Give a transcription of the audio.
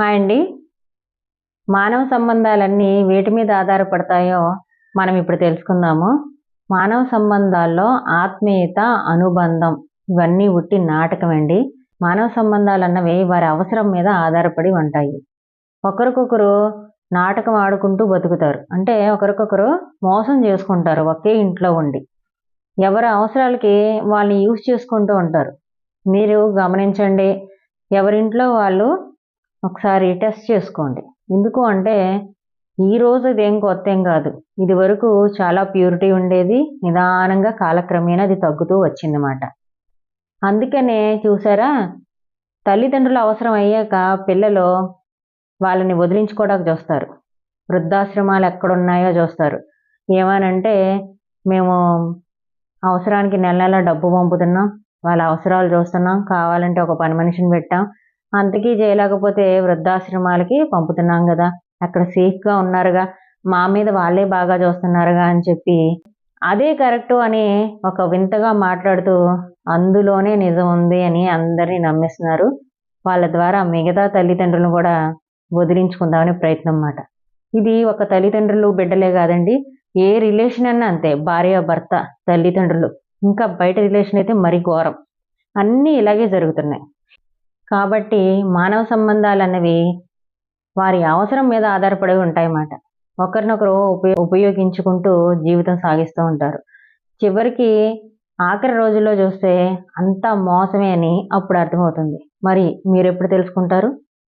Hi అండి. మానవ సంబంధాలన్నీ వేటి మీద ఆధారపడతాయో మనం ఇప్పుడు తెలుసుకుందాము. మానవ సంబంధాల్లో ఆత్మీయత అనుబంధం ఇవన్నీ ఉట్టి నాటకం అండి. మానవ సంబంధాలు అన్నవి వారి అవసరం మీద ఆధారపడి ఉంటాయి. ఒకరికొకరు నాటకం ఆడుకుంటూ బతుకుతారు. అంటే ఒకరికొకరు మోసం చేసుకుంటారు ఒకే ఇంట్లో ఉండి. ఎవరి అవసరాలకి వాళ్ళని యూజ్ చేసుకుంటూ ఉంటారు. మీరు గమనించండి ఎవరింట్లో వాళ్ళు ఒకసారి టెస్ట్ చేసుకోండి. ఎందుకు అంటే ఈ రోజు ఇదేం కొత్త ఏం కాదు. ఇది వరకు చాలా ప్యూరిటీ ఉండేది. నిదానంగా కాలక్రమేణా అది తగ్గుతూ వచ్చిందన్నమాట. అందుకనే చూసారా? తల్లిదండ్రులు అవసరం అయ్యాక పిల్లలు వాళ్ళని వదిలించుకోవడానికి చూస్తారు. వృద్ధాశ్రమాలు ఎక్కడున్నాయో చూస్తారు. ఏమనంటే మేము అవసరానికి నెల నెల డబ్బు పంపుతున్నాం. వాళ్ళ అవసరాలు చూస్తున్నాం. కావాలంటే ఒక పని మనిషిని పెట్టాం. అంతకీ చేయలేకపోతే వృద్ధాశ్రమాలకి పంపుతున్నాం కదా. అక్కడ సేఫ్గా ఉన్నారుగా. మా మీద వాళ్ళే బాగా చూస్తున్నారుగా అని చెప్పి. అదే కరెక్టు అని ఒక వింతగా మాట్లాడుతూ అందులోనే నిజం ఉంది అని అందరినీ నమ్మిస్తున్నారు. వాళ్ళ ద్వారా మిగతా తల్లిదండ్రులను కూడా వదిలించుకుందామనే ప్రయత్నం అన్నమాట. ఇది ఒక తల్లిదండ్రులు బిడ్డలే కాదండి. ఏ రిలేషన్ అన్నా అంతే. భార్య భర్త తల్లిదండ్రులు. ఇంకా బయట రిలేషన్ అయితే మరీ ఘోరం. అన్నీ ఇలాగే జరుగుతున్నాయి. కాబట్టి మానవ సంబంధాలు అన్నవి వారి అవసరం మీద ఆధారపడి ఉంటాయన్నమాట. ఒకరినొకరు ఉపయో ఉపయోగించుకుంటూ జీవితం సాగిస్తూ ఉంటారు. చివరికి ఆఖరి రోజుల్లో చూస్తే అంతా మోసమే అని అప్పుడు అర్థమవుతుంది. మరి మీరు ఎప్పుడు తెలుసుకుంటారు?